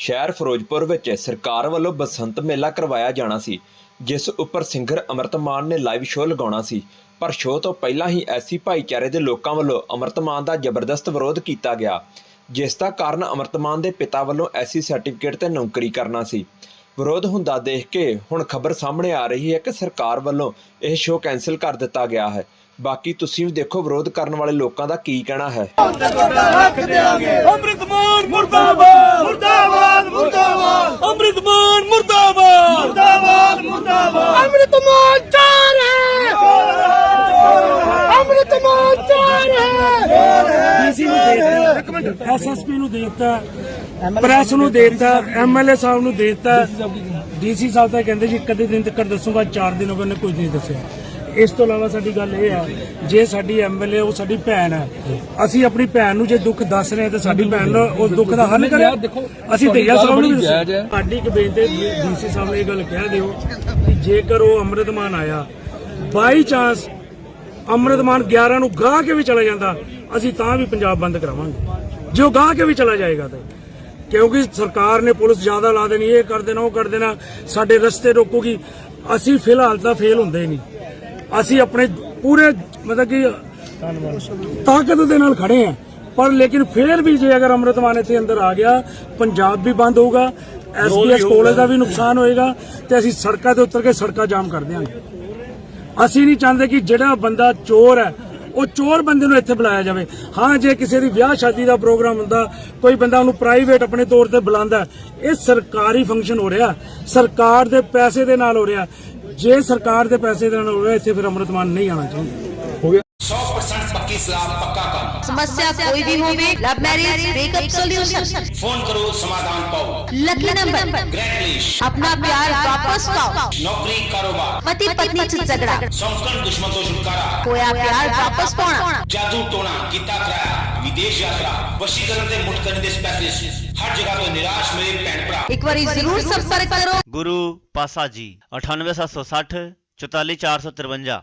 ਸ਼ਹਿਰ ਫਿਰੋਜ਼ਪੁਰ ਵਿੱਚ ਸਰਕਾਰ ਵੱਲੋਂ ਬਸੰਤ ਮੇਲਾ ਕਰਵਾਇਆ ਜਾਣਾ ਸੀ, ਜਿਸ ਉੱਪਰ ਸਿੰਗਰ ਅਮਰਤਮਾਨ ਨੇ ਲਾਈਵ ਸ਼ੋਅ ਲਗਾਉਣਾ ਸੀ। ਪਰ ਸ਼ੋਅ ਤੋਂ ਪਹਿਲਾਂ ਹੀ ਐਸੀ ਭਾਈਚਾਰੇ ਦੇ ਲੋਕਾਂ ਵੱਲੋਂ ਅਮਰਤਮਾਨ ਦਾ ਜ਼ਬਰਦਸਤ ਵਿਰੋਧ ਕੀਤਾ ਗਿਆ, ਜਿਸ ਦਾ ਕਾਰਨ ਅਮਰਤਮਾਨ ਦੇ ਪਿਤਾ ਵੱਲੋਂ ਐਸੀ ਸਰਟੀਫਿਕੇਟ ਤੇ ਨੌਕਰੀ ਕਰਨਾ ਸੀ। ਵਿਰੋਧ ਹੁੰਦਾ ਦੇਖ ਕੇ ਹੁਣ ਖਬਰ ਸਾਹਮਣੇ ਆ ਰਹੀ ਹੈ ਕਿ ਸਰਕਾਰ ਵੱਲੋਂ ਇਹ ਸ਼ੋਅ ਕੈਨਸਲ ਕਰ ਦਿੱਤਾ ਗਿਆ ਹੈ। ਬਾਕੀ ਤੁਸੀਂ ਵੀ ਦੇਖੋ ਵਿਰੋਧ ਕਰਨ ਵਾਲੇ ਲੋਕਾਂ ਦਾ ਕੀ ਕਹਿਣਾ ਹੈ ਅੰਮ੍ਰਿਤਮਾਨ ਮੁਰਦਾਬਾਦ ਮੁਰਦਾਬਾਦ ਮੁਰਦਾਬਾਦ ਅੰਮ੍ਰਿਤਮਾਨ ਮੁਰਦਾਬਾਦ ਮੁਰਦਾਬਾਦ ਮੁਰਦਾਬਾਦ ਅੰਮ੍ਰਿਤਮਾਨ ਚਾਰ ਹੈ ਅੰਮ੍ਰਿਤਮਾਨ ਚਾਰ ਹੈ ਡੀਸੀ ਨੂੰ ਦੇ ਦਿੱਤਾ ਇੱਕ ਮਿੰਟ ਐਸਐਸਪੀ ਨੂੰ ਦੇ ਦਿੱਤਾ ਪ੍ਰੈਸ ਨੂੰ ਦੇ ਦਿੱਤਾ ਐਮਐਲਏ ਸਾਹਿਬ ਨੂੰ ਦੇ ਦਿੱਤਾ। ਡੀਸੀ ਸਾਹਿਬ ਤਾਂ ਕਹਿੰਦੇ ਜੀ ਕਦੇ ਦਿਨ ਤੱਕ ਦੱਸੂਗਾ 4 ਦਿਨ ਹੋ ਗਏ ਨੇ ਕੁਝ ਨਹੀਂ ਦੱਸਿਆ। ਇਸ ਤੋਂ ਇਲਾਵਾ ਸਾਡੀ ਗੱਲ ਇਹ ਹੈ ਜੇ ਸਾਡੀ ਐਮਐਲਏ ਉਹ ਸਾਡੀ ਭੈਣ ਹੈ ਅਸੀਂ ਆਪਣੀ ਭੈਣ ਨੂੰ ਜੇ ਦੁੱਖ ਦੱਸ ਰਹੇ ਤਾਂ ਸਾਡੀ ਭੈਣ ਨੂੰ ਉਸ ਦੁੱਖ ਦਾ ਹੱਲ ਕਰੇ। ਅਸੀਂ ਤੇਜਾ ਸਾਹਿਬ ਨੂੰ। ਸਾਡੀ ਇੱਕ ਬੇਨਤੀ ਡੀਸੀ ਸਾਹਿਬ ਨੇ ਇਹ ਗੱਲ ਕਹਿ ਦਿਓ ਕਿ ਜੇਕਰ ਉਹ ਅੰਮ੍ਰਿਤਮਾਨ ਆਇਆ ਬਾਈ ਚਾਂਸ ਅੰਮ੍ਰਿਤਮਾਨ 11 ਨੂੰ ਗਾਹ ਕੇ ਵੀ ਚਲਾ ਜਾਂਦਾ ਅਸੀਂ ਤਾਂ ਵੀ ਪੰਜਾਬ ਬੰਦ ਕਰਾਵਾਂਗੇ। ਜੇ ਉਹ ਗਾਹ ਕੇ ਵੀ ਚਲਾ ਜਾਏਗਾ ਤੇ। ਕਿਉਂਕਿ ਸਰਕਾਰ ਨੇ ਪੁਲਿਸ ਜ਼ਿਆਦਾ ਲਾ ਦੇਣੀ ਇਹ ਕਰ ਦੇਣਾ ਉਹ ਕਰ ਦੇਣਾ ਸਾਡੇ ਰਸਤੇ ਰੋਕੂਗੀ। ਅਸੀਂ ਫਿਲਹਾਲ ਤਾਂ ਫੇਲ ਹੁੰਦੇ ਨਹੀਂ। ਅਸੀਂ ਆਪਣੇ ਪੂਰੇ ਮਤਲਬ ਕਿ ਤਾਕਤ ਦੇ ਨਾਲ ਖੜੇ ਆ ਪਰ ਲੇਕਿਨ ਫਿਰ ਵੀ ਜੇ ਅਗਰ ਅੰਮ੍ਰਿਤਮਾਨ ਇੱਥੇ ਅੰਦਰ ਆ ਗਿਆ ਪੰਜਾਬ ਵੀ ਬੰਦ ਹੋਊਗਾ ਐਸਬੀਐਸ ਕਾਲਜ ਦਾ ਵੀ ਨੁਕਸਾਨ ਹੋਏਗਾ ਤੇ ਅਸੀਂ ਸੜਕਾਂ ਤੇ ਉਤਰ ਕੇ ਸੜਕਾਂ ਜਾਮ ਕਰ ਦਿਆਂਗੇ। ਅਸੀਂ ਨਹੀਂ ਚਾਹੁੰਦੇ ਕਿ ਜਿਹੜਾ ਬੰਦਾ ਚੋਰ ਹੈ, ਉਹ ਚੋਰ ਬੰਦੇ ਨੂੰ ਇੱਥੇ ਬੁਲਾਇਆ ਜਾਵੇ। ਹਾਂ, ਜੇ ਕਿਸੇ ਦੀ ਵਿਆਹ ਸ਼ਾਦੀ ਦਾ ਪ੍ਰੋਗਰਾਮ ਹੁੰਦਾ, ਕੋਈ ਬੰਦਾ ਉਹਨੂੰ ਪ੍ਰਾਈਵੇਟ ਆਪਣੇ ਤੌਰ ਤੇ ਬੁਲਾਉਂਦਾ ਇਹ ਸਰਕਾਰੀ ਫੰਕਸ਼ਨ ਹੋ ਰਿਹਾ। ਸਰਕਾਰ ਦੇ ਪੈਸੇ ਦੇ ਨਾਲ ਹੋ ਰਿਹਾ। ਜੇ ਸਰਕਾਰ ਦੇ ਪੈਸੇ ਦੇ ਨਾਲ ਹੋ ਰਿਹਾ, ਇੱਥੇ ਫਿਰ ਅੰਮ੍ਰਿਤਮਾਨ ਨਹੀਂ ਆਉਣਾ ਚਾਹੀਦਾ। सौ परसेंट पक्की सलाह पक्का काम। समस्या कोई भी हो love marriage breakup solution phone करो समाधान पाओ। लकी नंबर ग्रैंडलिश अपना प्यार वापस पाओ। नौकरी कारोबार। पति पत्नी से झगड़ा। संस्करण दुश्मन को छुटकारा। खोया प्यार वापस पाना जादू टोना किता कराया। विदेश यात्रा। वशीकरण से मुठ करने स्पेशलिस्ट हर जगह तो निराश मेरे पैन भरा एक बार ज़रूर संपर्क करो। गुरु पासा जी अठानवे सात सौ साठ चौतालीस चार सौ तिरवंजा।